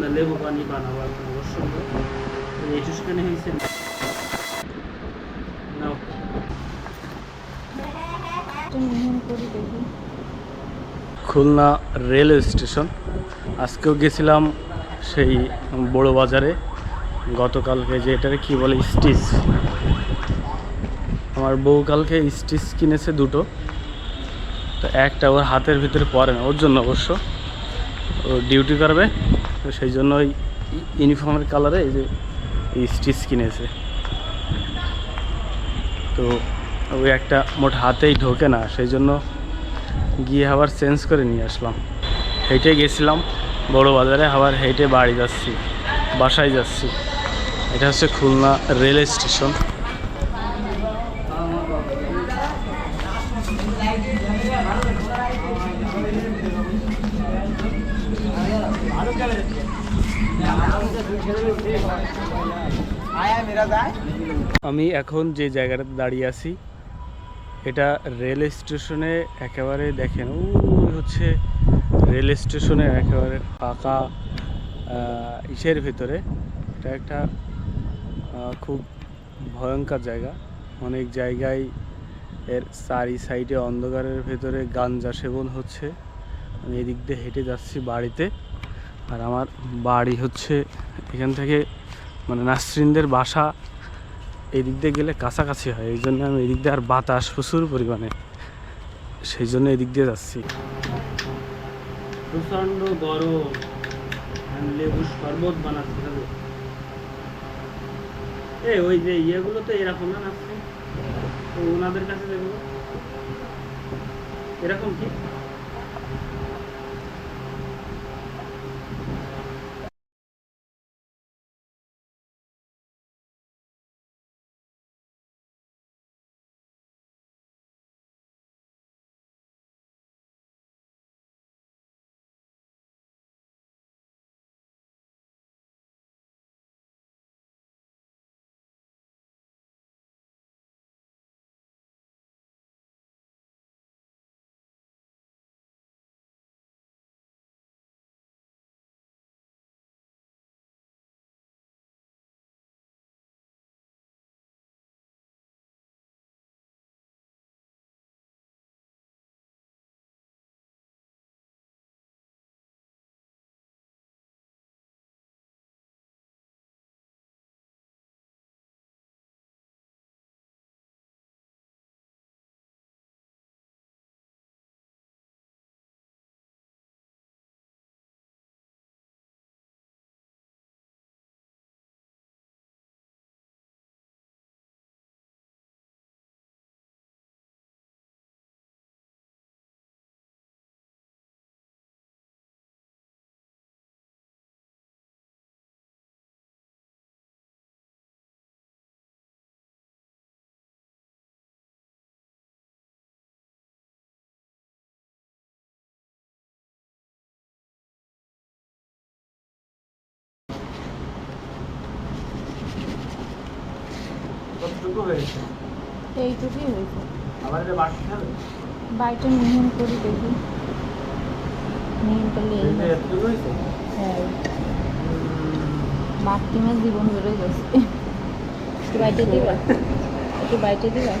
না লেবু পানি বানাবার টুসকানি হয়েছে। Khulna railway station. আজকেও গেছিলাম সেই বড় বাজারে। গতকালকে যে এটাকে কি বলে, স্টিচ। আমার বউ কালকে স্টিচ কিনেছে দুটো। তো একটা ওর হাতের ভিতরে পরে না, ওর জন্য অবশ্য। ডিউটি করবে, তো সেই জন্য ওই ইউনিফর্মের কালারে এই যে এই স্টিচ কিনেছে। তো ওই একটা মোট হাতেই ঢোকে না, সেই জন্য গিয়ে আবার চেঞ্জ করে নিয়ে আসলাম। হেঁটে গেছিলাম বড় বাজারে আবার হেঁটে বাড়ি যাচ্ছি, বাসায় যাচ্ছি। এটা হচ্ছে খুলনা রেল স্টেশন আমি এখন যে জায়গাটাতে দাঁড়িয়ে আছি, এটা রেল স্টেশনে একেবারে দেখেন, ওই হচ্ছে রেল স্টেশনে একেবারে ফাঁকা ইসের ভেতরে। এটা একটা খুব ভয়ঙ্কর জায়গা। অনেক জায়গায় এর চারি সাইডে অন্ধকারের ভেতরে গাঞ্জা সেবন হচ্ছে। আমি এদিক দিয়ে হেঁটে যাচ্ছি বাড়িতে। আর আমার বাড়ি হচ্ছে এখান থেকে মানে নাসরিনদের বাসা এই দিক দিয়ে গেলে কাছাকাছি হয়, এই জন্য আমি এদিক দিয়ে আর বাতাস প্রচুর পরিমাণে। সেই জন্য এদিক দিয়ে যাচ্ছি। প্রচণ্ড গরম লেবু শরবত বানাচ্ছি হবে। ওই যে ইয়েগুলো তো এরকম না ওনাদের কাছে এরকম কি? কতটুকু হয়েছে? এইটুকুই হয়েছে। আবার এটা বাড়তে হবে? বাড়িটা মিহিন করি দেখি। মিহিন করলে এতটুকু হয়েছে? হ্যাঁ। বাড়তি মাছ জীবন ধরে গেছে একটু বাইটে দিবা? একটু বাইটে দিবা?